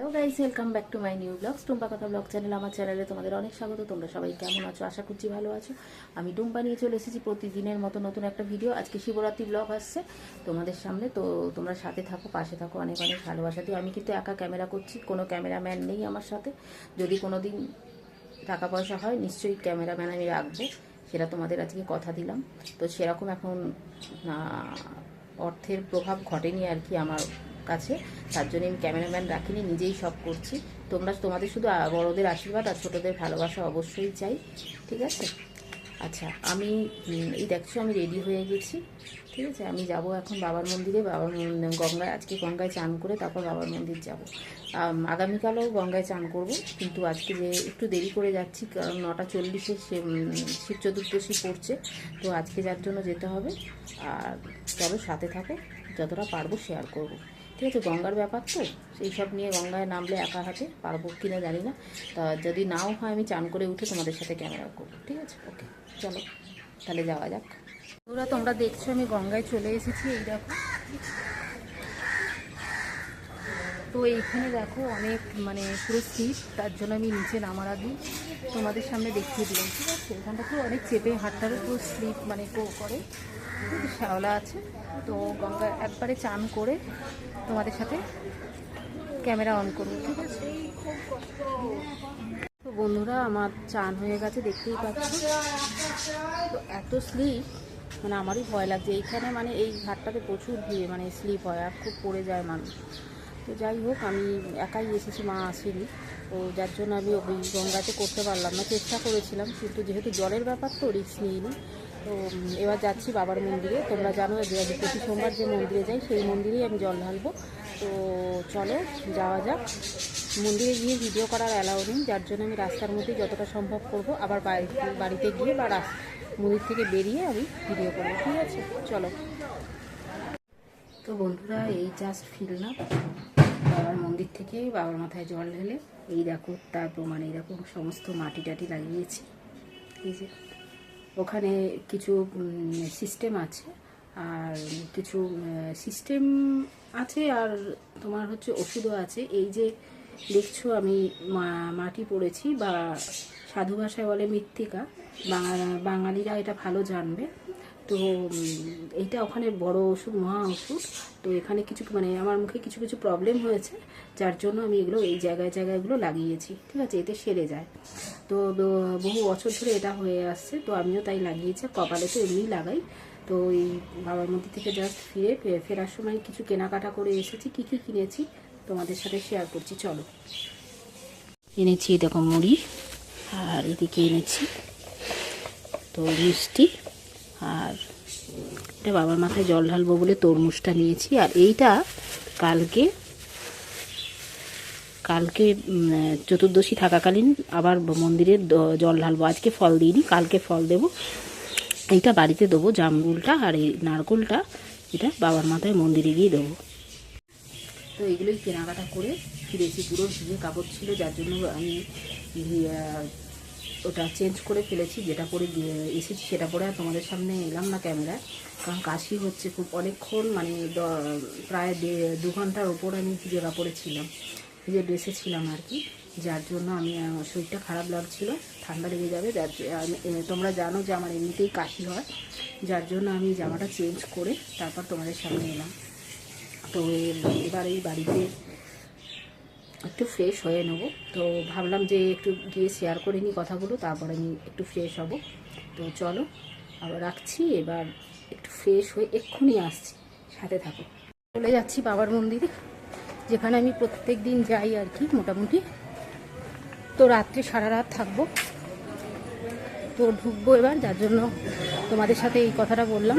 Hello guys welcome back to my new vlogs Tumpa কথা vlog channel আমার চ্যানেলে তোমাদের অনেক স্বাগত। তোমরা সবাই কেমন আছো? আশা করছি ভালো আছো। আমি টুম্পা নিয়ে চলে এসেছি প্রতিদিনের মতো নতুন একটা ভিডিও আজকে শিবরাত্রি ব্লগ আসছে তোমাদের সামনে, তো তোমরা সাথে থাকো, পাশে থাকো, অনেক অনেক ভালোবাসা দিও। আমি কিন্তু একা ক্যামেরা করছি, কোনো ক্যামেরাম্যান নেই আমার সাথে। যদি কোনো দিন টাকা পয়সা হয়, নিশ্চয়ই ক্যামেরাম্যান আমি রাখব। সেটা তোমাদের আজকে কথা দিলাম। তো সেরকম এখন অর্থের প্রভাব ঘটেনি আর কি আমার কাছে। তার জন্য আমি ক্যামেরাম্যান রাখিনি, নিজেই সব করছি। তোমরা তোমাদের শুধু বড়দের আশীর্বাদ আর ছোটোদের ভালোবাসা অবশ্যই চাই, ঠিক আছে? আচ্ছা আমি এই দেখছ, আমি রেডি হয়ে গেছি, ঠিক আছে? আমি যাব এখন বাবার মন্দিরে, বাবার গঙ্গায়, আজকে গঙ্গায় চান করে তারপর বাবার মন্দির যাব। আগামীকালও গঙ্গায় চান করব, কিন্তু আজকে যে একটু দেরি করে যাচ্ছি, কারণ নটা চল্লিশে সে শিব চতুর্দশী পড়ছে, তো আজকে যার জন্য যেতে হবে। আর চলো সাথে থাকো, যতটা পারব শেয়ার করব। ঠিক আছে, গঙ্গার ব্যাপার তো। সেই সব নিয়ে গঙ্গায় নামলে একা হাতে পারব কি না জানি না। তা যদি নাও হয়, আমি চান করে উঠে তোমাদের সাথে ক্যামেরা করব, ঠিক আছে? ওকে, চলো, তাহলে যাওয়া যাক। ওরা তোমরা দেখছ, আমি গঙ্গায় চলে এসেছি, এই দেখো। তো এইখানে দেখো অনেক মানে পুরো স্লিপ তার জন্য আমি নিচে নামার আগে তোমাদের সামনে দেখিয়ে দিলাম, ঠিক আছে? এখানটা তো অনেক চেপে হাটটারও পুরো স্লিপ মানে কো করে শ্যাওলা আছে। তো গঙ্গা একবারে চান করে তোমাদের সাথে ক্যামেরা অন করব, ঠিক আছে? তো বন্ধুরা, আমার চান হয়ে গেছে, দেখতেই পাচ্ছ। তো এত স্লিপ মানে আমারই ভয় লাগছে। এইখানে মানে এই ঘাটটাতে প্রচুর ভিড় মানে স্লিপ হয়, আর খুব পড়ে যায় মানুষ। তো যাই হোক, আমি একাই এসেছি, মা আসেনি। তো যার জন্য আমি ওই গঙ্গাতে করতে পারলাম না, চেষ্টা করেছিলাম, কিন্তু যেহেতু জলের ব্যাপার তো রিস্ক নিইনি। তো এবার যাচ্ছি বাবার মন্দিরে। তোমরা জানো প্রতি সোমবার যে মন্দিরে যাই, সেই মন্দিরেই আমি জল ঢালবো। তো চলো, যাওয়া যাক। মন্দিরে গিয়ে ভিডিও করার অ্যালাউ নেই, যার জন্য আমি রাস্তার মধ্যেই যতটা সম্ভব করব, আবার বাড়ি- বাড়িতে গিয়ে বা মন্দির থেকে বেরিয়ে আমি ভিডিও করব, ঠিক আছে? চলো। তো বন্ধুরা, এই জাস্ট ফিরলাম বাবার মন্দির থেকে বাবার মাথায় জল ঢেলে এই দেখো, তার প্রমাণ দেখো, সমস্ত মাটি টাটি লাগিয়েছি। এই যে, ওখানে কিছু সিস্টেম আছে, আর কিছু সিস্টেম আছে, আর তোমার হচ্ছে ওষুধও আছে। এই যে, দেখছ আমি মাটি পড়েছি, বা সাধু ভাষায় বলে মৃত্তিকা, বাঙা- বাঙালিরা এটা ভালো জানবে। তো এইটা ওখানে বড় ওষুধ, মহা ওষুধ। তো এখানে কিছু মানে আমার মুখে কিছু কিছু প্রবলেম হয়েছে, যার জন্য আমি এগুলো এই জায়গায় জায়গায়গুলো লাগিয়েছি। ঠিক আছে, এতে সেরে যায়। তো বহু বছর ধরে এটা হয়ে আসছে, তো আমিও তাই লাগিয়েছি কপালে তো এমনিই লাগাই। তো এই বাবার মন্দির থেকে জাস্ট ফিরে ফেরার সময় কিছু কেনাকাটা করে এসেছি, কি কি কিনেছি তোমাদের সাথে শেয়ার করছি, চলো। এনেছি দেখো মুড়ি, আর এদিকে এনেছি, তো মিষ্টি। আর এটা বাবার মাথায় জল ঢালবো বলে তরমুজটা নিয়েছি। আর এইটা কালকে কালকে চতুর্দশী থাকাকালীন আবার মন্দিরে জল ঢালবো। আজকে ফল দিইনি, কালকে ফল দেবো। এইটা বাড়িতে দেবো, জামরুলটা আর এই নারকোলটা, এটা বাবার মাথায় মন্দিরে গিয়ে দেবো। তো এগুলোই কেনাকাটা করে ফিরেছি। পুরো ভিজে কাপড় ছিল, যার জন্য আমি ওটা চেঞ্জ করে ফেলেছি, যেটা পরে এসেছি সেটা পরে আর তোমাদের সামনে এলাম না ক্যামেরায় কারণ কাশি হচ্ছে খুব অনেকক্ষণ মানে প্রায় দে- ঘণ্টার ওপর আমি ভিজে কাপড়ে ছিলাম ভিজে ড্রেসে ছিলাম আর কি। যার জন্য আমি শরীরটা খারাপ লাগছিল, ঠান্ডা লেগে যাবে, যার তোমরা জানো যে আমার এমনিতেই কাশি হয়, যার জন্য আমি জামাটা চেঞ্জ করে তারপর তোমাদের সামনে এলাম। তো এবার এই বাড়িতে একটু ফ্রেশ হয়ে নেব। তো ভাবলাম যে একটু গিয়ে শেয়ার করে নিই কথাগুলো, তারপর আমি একটু ফ্রেশ হব। তো চলো, আবার রাখছি, এবার একটু ফ্রেশ হয়ে এক্ষুনি আসছি। সাথে থাকো। চলে যাচ্ছি বাবার মন্দিরে, যেখানে আমি প্রত্যেক দিন যাই আর কি, মোটামুটি। তো রাত্রে সারা রাত থাকব। তো ঢুকবো এবার, যার জন্য তোমাদের সাথে এই কথাটা বললাম।